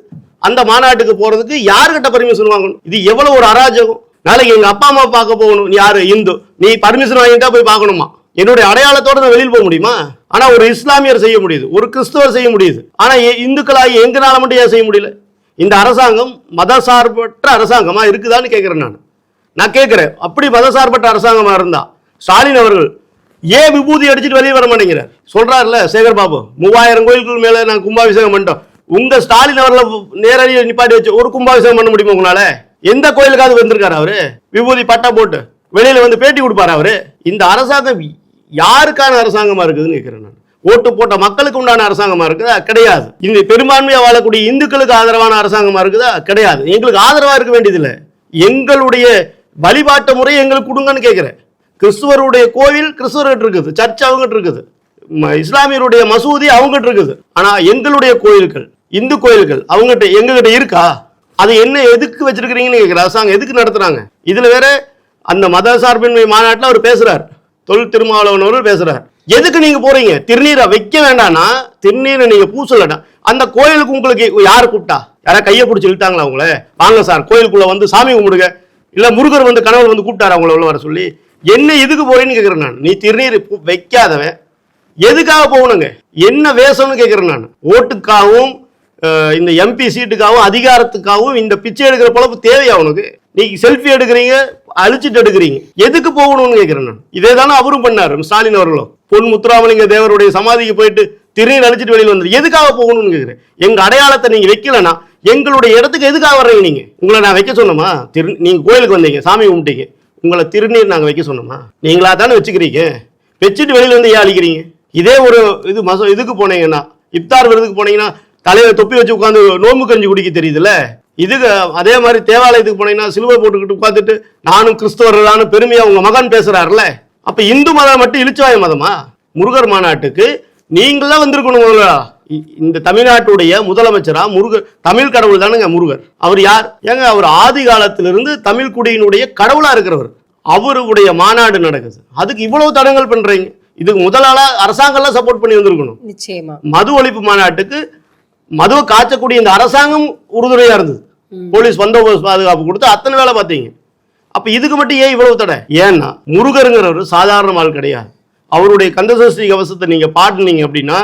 அந்த மாநாட்டுக்கு போகிறதுக்கு யாருக்கிட்ட பர்மிஷன் வாங்கணும்? இது எவ்வளோ ஒரு அராஜகம். நாளைக்கு எங்கள் அப்பா அம்மா பார்க்க போகணும். நீ யார்? இந்து. நீ பர்மிஷன் வாங்கிட்டா போய் பார்க்கணுமா? என்னுடைய அடையாளத்தோட நான் வெளியில் போக முடியுமா? ஆனா ஒரு இஸ்லாமியர் செய்ய முடியுது ஒரு கிறிஸ்தவர் செய்ய முடியுது. ஆனா இந்துக்களாகி எங்கனால மட்டும் ஏன் செய்ய முடியல? இந்த அரசாங்கம் மதசார்பற்ற அரசாங்கமா இருக்குதான்னு கேட்கிறேன் நான். நான் கேட்கிறேன் அப்படி மதசார்பற்ற அரசாங்கமா இருந்தா ஸ்டாலின் அவர்கள் ஏன் விபூதி அடிச்சுட்டு வெளியே வர மாட்டேங்கிறார். சொல்கிறார்ல சேகர் பாபு மூவாயிரம் கோயில்கள் மேல நாங்கள் கும்பாபிஷேகம் பண்ணிட்டோம். உங்க ஸ்டாலின் அவர்களை நேரடியாக நிப்பாட்டி வச்சு ஒரு கும்பாபிஷேகம் பண்ண முடியுமா உங்களால? எந்த கோயிலுக்காவது வந்திருக்காரு அவரு? விபூதி பட்டா போட்டு வெளியில வந்து பேட்டி கொடுப்பாரு அவரு? இந்த அரசாங்கம் யாருக்கான அரசாங்கமா இருக்குதுன்னு கேட்கிறேன் நான். ஓட்டு போட்ட மக்களுக்கு உண்டான அரசாங்கமா இருக்குதா? கிடையாது. இந்த பெரும்பான்மையா வாழக்கூடிய இந்துக்களுக்கு ஆதரவான அரசாங்கமா இருக்குதா? கிடையாது. எங்களுக்கு ஆதரவா இருக்க வேண்டியதில்லை. எங்களுடைய வழிபாட்டு முறை எங்களுக்கு கொடுங்கன்னு கேட்கிறேன் கிறிஸ்துவருடைய கோவில் கிறிஸ்துவர்கிட்ட இருக்குது. சர்ச் அவங்ககிட்ட இருக்குது. இஸ்லாமியருடைய மசூதி அவங்ககிட்ட இருக்குது. ஆனா எங்களுடைய கோயில்கள் இந்து கோயில்கள் அவங்ககிட்ட எங்ககிட்ட இருக்கா? அது என்ன எதுக்கு வச்சிருக்கிறீங்கன்னு கேட்குற அரசாங்கம் எதுக்கு நடத்துறாங்க? இதுல வேற அந்த மத சார்பின்மை மாநாட்டில் அவர் பேசுகிறார் தொல் திருமாவளவன் அவர்கள் எதுக்கு நீங்க போறீங்க? திருநீரை வைக்க வேண்டாம்னா திருநீரை நீங்க பூசலடா அந்த கோயிலுக்கு உங்களுக்கு யார் கூப்பிட்டா? யாரா கையை பிடிச்சி இழுத்தாங்களா அவங்கள வாங்க சார் கோயிலுக்குள்ள வந்து சாமி கும்பிடுங்க. இல்ல முருகர் வந்து கணவர் வந்து கூப்பிட்டாரு அவங்கள உள்ள வர சொல்லி? என்ன எதுக்கு போறேன்னு கேட்கிறேன் நான். நீ திருநீர் வைக்காதவன். எதுக்காக போகணுங்க? என்ன வேஷம்னு கேட்கிறேன் நான். ஓட்டுக்காகவும் இந்த எம்பி சீட்டுக்காகவும் அதிகாரத்துக்காகவும் இந்த பிச்சை எடுக்கிற பொழப்பு தேவையா உனக்கு? நீங்க செல்ஃபி எடுக்கிறீங்க அழிச்சிட்டு எடுக்கிறீங்க. எதுக்கு போகணும்னு கேட்கிறேன் நான். இதே தானே அவரும் பண்ணாரு ஸ்டாலின் அவர்களும். பொன் முத்துராமலிங்க தேவருடைய சமாதிக்கு போயிட்டு திருநீர் அழிச்சிட்டு வெளியில் வந்து எதுக்காக போகணும்னு கேட்கிறேன் எங்க அடையாளத்தை நீங்க வைக்கலனா எங்களுடைய இடத்துக்கு எதுக்காக வர்றீங்க நீங்க? உங்களை நான் வைக்க சொன்னோமா? திரு நீங்க கோயிலுக்கு வந்தீங்க சாமி கும்பிட்டீங்க. உங்களை திருநீர் நாங்க வைக்க சொன்னோமா? நீங்களா தானே வச்சுக்கிறீங்க? வச்சுட்டு வெளியில வந்து ஏன் அழிக்கிறீங்க? இதே ஒரு இது மச இதுக்கு போனீங்கன்னா இப்தார் விருதுக்கு போனீங்கன்னா தலையில தொப்பி வச்சு உட்காந்து நோம்பு கஞ்சி குடிக்க தெரியுதுல்ல? இதுக்கு அதே மாதிரி தேவாலயத்துக்கு போனீங்கன்னா சிலுவை போட்டுக்கிட்டு உட்காந்துட்டு நானும் கிறிஸ்தவர்களான பெருமையா உங்க மகன் பேசுறாருல. அப்ப இந்து மதம் மட்டும் இழிச்சுவாய மதமா? முருகர் மாநாட்டுக்கு நீங்களாம் வந்திருக்கணும் முதல்ல. இந்த தமிழ்நாட்டுடைய முதலமைச்சரா முருகர் தமிழ் கடவுள் தானுங்க முருகர். அவர் யார்? ஏங்க அவர் ஆதி காலத்திலிருந்து தமிழ் குடியினுடைய கடவுளா இருக்கிறவர். அவருடைய மாநாடு நடக்குது. அதுக்கு இவ்வளவு தடங்கள் பண்றீங்க. இதுக்கு முதலாளா அரசாங்கம்லாம் சப்போர்ட் பண்ணி வந்திருக்கணும். நிச்சயமா. மது ஒழிப்பு மாநாட்டுக்கு மதுவை காய்ச்சக்கூடிய இந்த அரசாங்கம் உறுதுணையா இருந்தது. போலீஸ் பந்தோபஸ்து பாதுகாப்பு கொடுத்து அத்தனை வேலை பார்த்தீங்க. அப்ப இதுக்கு மட்டும் ஏன் இவ்வளவு தடை? ஏன்னா முருகருங்கிறவர் சாதாரண ஆள் கிடையாது. அவருடைய கந்தசஷ்டி கவசத்தை நீங்க பாடினீங்க அப்படின்னா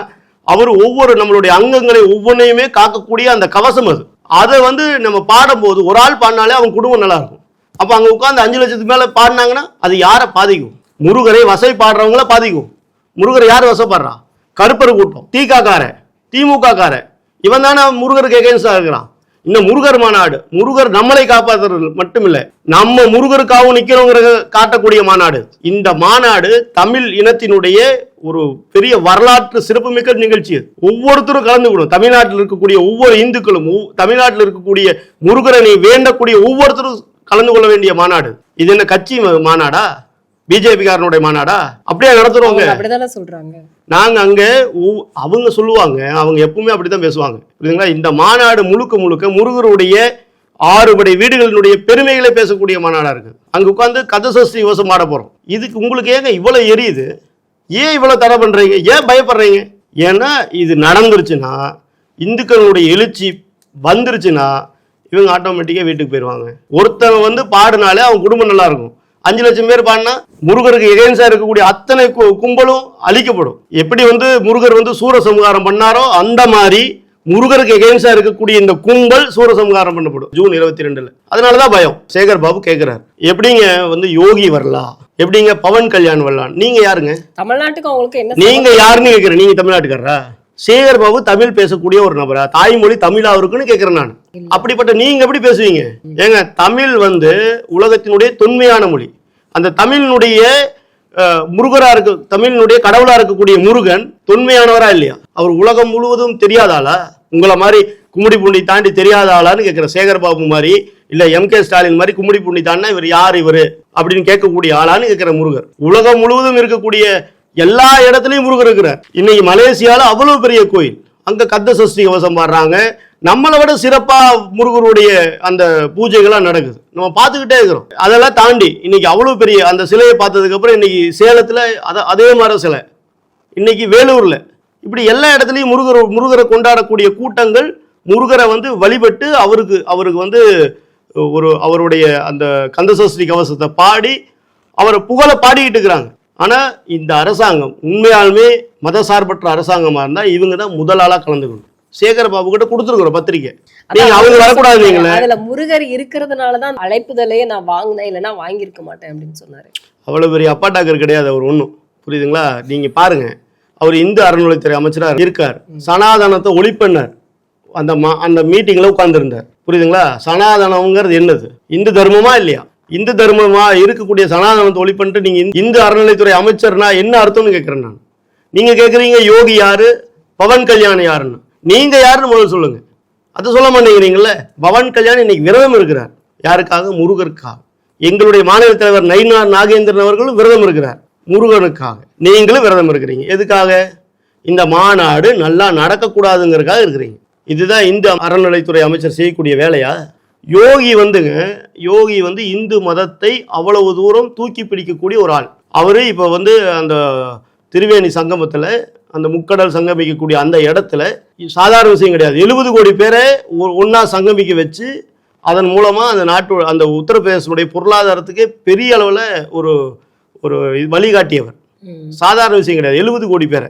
அவர் ஒவ்வொரு நம்மளுடைய அங்கங்களை ஒவ்வொன்றையுமே காக்கக்கூடிய அந்த கவசம் அது. அதை வந்து நம்ம பாடும்போது ஒரு ஆள் பாடினாலே அவங்க குடும்பம் நல்லா இருக்கும். அப்ப அங்க உட்கார்ந்து அஞ்சு லட்சத்துக்கு மேல பாடினாங்கன்னா அது யாரை பாதிக்கும்? முருகரை வசை பாடுறவங்கள பாதிக்கும். முருகர் யார் வசப்படுறா? கருப்பர் கூட்டம். தீகாக்கார திமுக காரன் இவன் தானே முருகருக்கு எகேன்ஸ்டாக இருக்கிறான். இந்த முருகர் மாநாடு. முருகர் நம்மளை காப்பாற்றுறது மட்டும் நம்ம முருகருக்காகவும் நிக்கிறோங்கிறத காட்டக்கூடிய மாநாடு. இந்த மாநாடு தமிழ் இனத்தினுடைய ஒரு பெரிய வரலாற்று சிறப்புமிக்க நிகழ்ச்சி ஒவ்வொருத்தரும் ஒவ்வொருத்தரும் கலந்துக்கணும். தமிழ்நாட்டில் இருக்கக்கூடிய ஒவ்வொரு இந்துக்களும் தமிழ்நாட்டில் இருக்கக்கூடிய முருகரனை வேண்டக்கூடிய ஒவ்வொருத்தரும் கலந்து கொள்ள வேண்டிய மாநாடு. இது என்ன கட்சி மாநாடா? பிஜேபி காரனுடைய மாநாடா? அப்படியே நடத்துறோங்க அவங்க அப்படிதானே சொல்றாங்க. நாங்க அங்க அவங்க சொல்லுவாங்க அவங்க எப்பவுமே அப்படித்தான் பேசுவாங்க. புரியுதுங்களா? இந்த மாநாடு முழுக்க முழுக்க முருகருடைய ஆறுபடை வீடுகளினுடைய பெருமைகளை பேசக்கூடிய மாநாடா இருக்கு. அங்க உட்காந்து கதசஷ்டி யோசம் ஆட போறோம். இதுக்கு உங்களுக்கு ஏங்க இவ்வளவு எரியுது? ஏன் இவ்வளவு தடை பண்றீங்க? ஏன் பயப்படுறீங்க? ஏன்னா இது நடந்துருச்சுன்னா இந்துக்களுடைய எழுச்சி வந்துருச்சுன்னா இவங்க ஆட்டோமேட்டிக்காக வீட்டுக்கு போயிடுவாங்க ஒருத்தன் வந்து பாடினாலே அவன் குடும்பம் நல்லா இருக்கும். அஞ்சு லட்சம் பேர் பாடினா முருகருக்கு எகேன்ஸாக இருக்கக்கூடிய அத்தனை கும்பலும் அழிக்கப்படும். எப்படி வந்து முருகர் வந்து சூரசம்ஹாரம் பண்ணாரோ அந்த மாதிரி முருகருக்கு எகேன்ஸாக இருக்கக்கூடிய இந்த கும்பல் சூரசம்ஹாரம் பண்ணப்படும். ஜூன் இருபத்தி ரெண்டுல அதனால தான் பயம். சேகர் பாபு கேட்குறாரு எப்படிங்க வந்து யோகி வரலாம் எப்படிங்க பவன் கல்யாண் வரலாம் நீங்க யாருங்க? தமிழ்நாட்டுக்கு அவங்களுக்கு என்ன நீங்க யாருன்னு கேக்குறேன். நீங்க தமிழ்நாட்டுக்காரரா? சேகர் பாபு தமிழ் பேசக்கூடிய ஒரு நபரா? தாய்மொழி தமிழா இருக்குன்னு கேக்குறேன் நான். அப்படிப்பட்ட நீங்க எப்படி பேசுவீங்க? ஏங்க தமிழ் வந்து உலகத்தினுடைய தொன்மையான மொழி. அந்த தமிழினுடைய முருகரா இருக்கு தமிழினுடைய கடவுளா இருக்கக்கூடிய முருகன் தொன்மையானவரா இல்லையா? அவர் உலகம் முழுவதும் தெரியாத ஆளா உங்களை மாதிரி கும்மிடி பூண்டி தாண்டி தெரியாத ஆளான்னு கேட்கிற சேகர் பாபு மாதிரி இல்ல எம் கே ஸ்டாலின் மாதிரி கும்மிடி பூண்டி தாண்டா இவர் யார் இவரு? அப்படின்னு கேட்கக்கூடிய ஆளான்னு கேட்கிற முருகர். உலகம் முழுவதும் இருக்கக்கூடிய எல்லா இடத்துலையும் முருகர் இருக்கிறார். இன்னைக்கு மலேசியால அவ்வளவு பெரிய கோயில். அங்க கந்த சஷ்டி கவசம் பாடுறாங்க. நம்மளை விட சிறப்பா முருகருடைய அந்த பூஜைகள்லாம் நடக்குது. நம்ம பார்த்துக்கிட்டே இருக்கிறோம். அதெல்லாம் தாண்டி இன்னைக்கு அவ்வளவு பெரிய அந்த சிலையை பார்த்ததுக்கு அப்புறம் இன்னைக்கு சேலத்துல அதை அதே மாதிரி சிலை. இன்னைக்கு வேலூர்ல. இப்படி எல்லா இடத்துலையும் முருகர் முருகரை கொண்டாடக்கூடிய கூட்டங்கள் முருகரை வந்து வழிபட்டு அவருக்கு அவருக்கு வந்து ஒரு அவருடைய அந்த கந்தசஷ்டி கவசத்தை பாடி அவரை புகழ பாடிக்கிட்டு இருக்கிறாங்க. ஆனா இந்த அரசாங்கம் உண்மையாலுமே மதசார்பற்ற அரசாங்கமா இருந்தா இவங்க தான் முதல் ஆளா கலந்துக்கணும். சேகர் பாபு கிட்ட கொடுத்துருக்குறோம் பத்திரிக்கை. நீங்க அவங்க வரக்கூடாது அதுல முருகர் இருக்கிறதுனாலதான் அழைப்புதலையே நான் வாங்கினேன் இல்லைன்னா வாங்கியிருக்க மாட்டேன் அப்படின்னு சொன்னாரு. அவ்வளவு பெரிய அப்பாட்டாக்கர் கிடையாது அவர் ஒன்றும் புரியுதுங்களா? நீங்க பாருங்க. அவர் இந்து அறநிலைத்துறை அமைச்சரா இருக்கார். சனாதனத்தை ஒழிப்பண்ணார் அந்த அந்த மீட்டிங்ல உட்கார்ந்துருந்தார். புரியுதுங்களா? சனாதனம்ங்கிறது என்னது? இந்து தர்மமா இல்லையா? இந்து தர்மமா இருக்கக்கூடிய சனாதனத்தை ஒழிப்பண்ட்டு நீங்க இந்து- இந்து அறநிலைத்துறை அமைச்சர்னா என்ன அர்த்தம்னு கேட்கிறேன் நான். நீங்க கேட்குறீங்க யோகி யாரு? பவன் கல்யாண் யாருன்னு. நீங்க யாருன்னு முதல்ல சொல்லுங்க. அதை சொல்ல மாட்டேங்கிறீங்கல்ல? பவன் கல்யாண் இன்னைக்கு விரதம் இருக்கிறார். யாருக்காக? முருகருக்காக. எங்களுடைய மாநில தலைவர் நயினார் நாகேந்திரன் அவர்களும் விரதம் இருக்கிறார். முருகனுக்காக. நீங்களும் விரதம் இருக்கிறீங்க. எதுக்காக? இந்த மாநாடு நல்லா நடக்கக்கூடாதுங்கிறதுக்காக இருக்கிறீங்க. இதுதான் இந்து அறநிலைத்துறை அமைச்சர் செய்யக்கூடிய வேலையா? யோகி வந்துங்க யோகி வந்து இந்து மதத்தை அவ்வளவு தூரம் தூக்கி பிடிக்கக்கூடிய ஒரு ஆள். அவரு இப்போ வந்து அந்த திருவேணி சங்கமத்தில் அந்த முக்கடல் சங்கமிக்கக்கூடிய அந்த இடத்துல சாதாரண விஷயம் கிடையாது. எழுபது கோடி பேரை ஒன்றா சங்கமிக்க வச்சு அதன் மூலமாக அந்த நாட்டு அந்த உத்தரப்பிரதேசனுடைய பொருளாதாரத்துக்கே பெரிய அளவில் ஒரு ஒரு வழிகாட்டியவர். சாதாரண விஷயம் கிடையாது. எழுபது கோடி பேரை.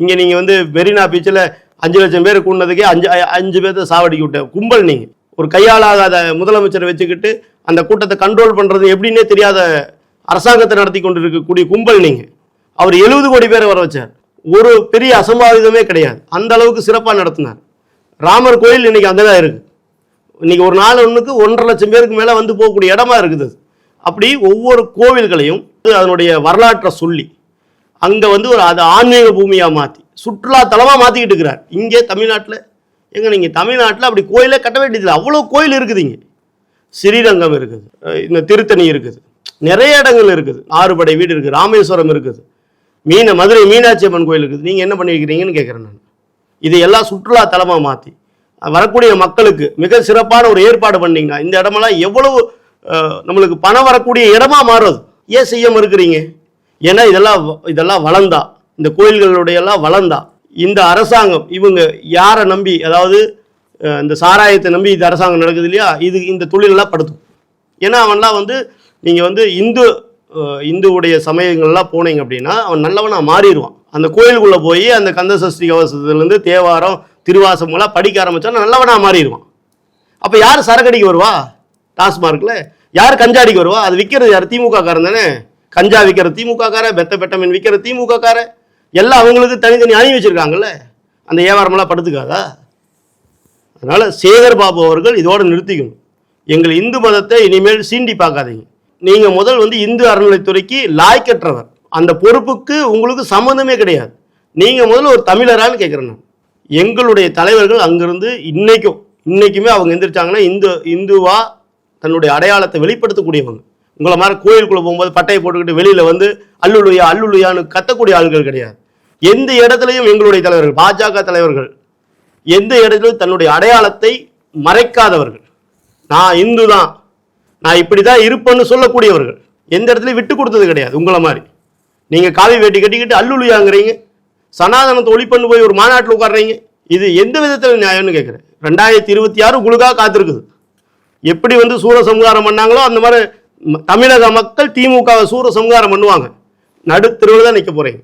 இங்கே நீங்கள் வந்து மெரினா பீச்சில் அஞ்சு லட்சம் பேர் கூடினதுக்கே அஞ்சு அஞ்சு பேர்த்த சாவடிக்க விட்ட கும்பல் நீங்கள் ஒரு கையாளாகாத முதலமைச்சரை வச்சுக்கிட்டு அந்த கூட்டத்தை கண்ட்ரோல் பண்ணுறது எப்படின்னே தெரியாத அரசாங்கத்தை நடத்தி கொண்டு இருக்கக்கூடிய கும்பல் நீங்கள் அவர் எழுபது கோடி பேரை வர வச்சார். ஒரு பெரிய அசம்பாவிதமே கிடையாது. அந்த அளவுக்கு சிறப்பாக நடத்தினார். ராமர் கோயில் இன்னைக்கு அந்த தான் இருக்குது இன்னைக்கு ஒரு நாள் ஒன்றுக்கு ஒன்றரை லட்சம் பேருக்கு மேலே வந்து போகக்கூடிய இடமா இருக்குது. அப்படி ஒவ்வொரு கோவில்களையும் அதனுடைய வரலாற்றை சொல்லி அங்கே வந்து ஒரு அது ஆன்மீக பூமியாக மாற்றி சுற்றுலா தலமாக மாற்றிக்கிட்டு இருக்கிறார். இங்கே தமிழ்நாட்டில் எங்க நீங்கள் தமிழ்நாட்டில் அப்படி கோயிலே கட்ட வேண்டியதில்லை. அவ்வளோ கோயில் இருக்குதுங்க. ஸ்ரீரங்கம் இருக்குது. இந்த திருத்தணி இருக்குது. நிறைய இடங்கள் இருக்குது. ஆறுபடை வீடு இருக்குது. ராமேஸ்வரம் இருக்குது. மீன மதுரை மீனாட்சி அம்மன் கோயில் இருக்குது. நீங்கள் என்ன பண்ணியிருக்கிறீங்கன்னு கேட்குறேன் நான். இதையெல்லாம் சுற்றுலா தலமாக மாற்றி வரக்கூடிய மக்களுக்கு மிக சிறப்பான ஒரு ஏற்பாடு பண்ணிங்கன்னா இந்த இடமெல்லாம் எவ்வளவு நம்மளுக்கு பணம் வரக்கூடிய இடமா மாறுது ஏன் செய்ய மறுக்கிறீங்க ஏன்னா இதெல்லாம் வ- இதெல்லாம் வளர்ந்தா இந்த கோயில்களுடைய எல்லாம் வளர்ந்தா இந்த அரசாங்கம் இவங்க யாரை நம்பி அதாவது இந்த சாராயத்தை நம்பி இது அரசாங்கம் நடக்குது இல்லையா? இது இந்த தொழிலெல்லாம் படுத்தும். ஏன்னா அவன்லாம் வந்து நீங்கள் வந்து இந்து இந்துவுடைய சமயங்கள்லாம் போனீங்க அப்படின்னா அவன் நல்லவனாக மாறிடுவான். அந்த கோயிலுக்குள்ளே போய் அந்த கந்த சஷ்டி கவசத்துலேருந்து தேவாரம் திருவாசமெல்லாம் படிக்க ஆரம்பித்தான்னா நல்லவனாக மாறிடுவான். அப்போ யார் சரக்கடிக்கு வருவா? டாஸ்மார்க்கில் யார் கஞ்சாடிக்கு வருவா? அது விற்கிறது யார்? திமுக காரன் தானே. கஞ்சா விற்கிற திமுக கார பெத்த பெட்டமின் விற்கிற திமுக கார எல்லாம் அவங்களுக்கு தனித்தனி அணி வச்சுருக்காங்கல்ல. அந்த வியாபாரமெல்லாம் படுத்துக்காதா? அதனால் சேகர் பாபு அவர்கள் இதோடு நிறுத்திக்கணும். எங்கள் இந்து மதத்தை இனிமேல் சீண்டி பார்க்காதீங்க. நீங்கள் முதல் வந்து இந்து அறநிலைத்துறைக்கு லாய்க்கற்றவர். அந்த பொறுப்புக்கு உங்களுக்கு சம்மந்தமே கிடையாது. நீங்கள் முதல்ல ஒரு தமிழரான்னு கேட்குறேன் நான். எங்களுடைய தலைவர்கள் அங்கேருந்து இன்றைக்கும் இன்றைக்குமே அவங்க எந்திரிச்சாங்கன்னா இந்து இந்துவா தன்னுடைய அடையாளத்தை வெளிப்படுத்தக்கூடியவங்க. உங்களை மாதிரி கோயிலுக்குள்ளே போகும்போது பட்டையை போட்டுக்கிட்டு வெளியில் வந்து அல்லுலுயா அல்லுலுயான்னு கத்தக்கூடிய ஆள்கள் கிடையாது. எந்த இடத்துலையும் எங்களுடைய தலைவர்கள் பாஜக தலைவர்கள் எந்த இடத்திலும் தன்னுடைய அடையாளத்தை மறைக்காதவர்கள். நான் இந்து தான். நான் இப்படி தான் இருப்பேன்னு சொல்லக்கூடியவர்கள். எந்த இடத்துலையும் விட்டு கொடுத்தது கிடையாது உங்களை மாதிரி. நீங்கள் காவி வேட்டி கட்டிக்கிட்டு அல்லுலியாங்கிறீங்க. சனாதனத்தை ஒளிப்பண்ணு போய் ஒரு மாநாட்டில் உட்காடுறீங்க இது எந்த விதத்தில் நியாயம்னு கேட்குறேன். ரெண்டாயிரத்தி இருபத்தி ஆறு குழுக்காக காத்திருக்குது. எப்படி வந்து சூரசம்ஹாரம் பண்ணாங்களோ அந்த மாதிரி தமிழக மக்கள் திமுகவை சூரசம்ஹாரம் பண்ணுவாங்க. நடுத்தருவில் தான் நிற்க போகிறீங்க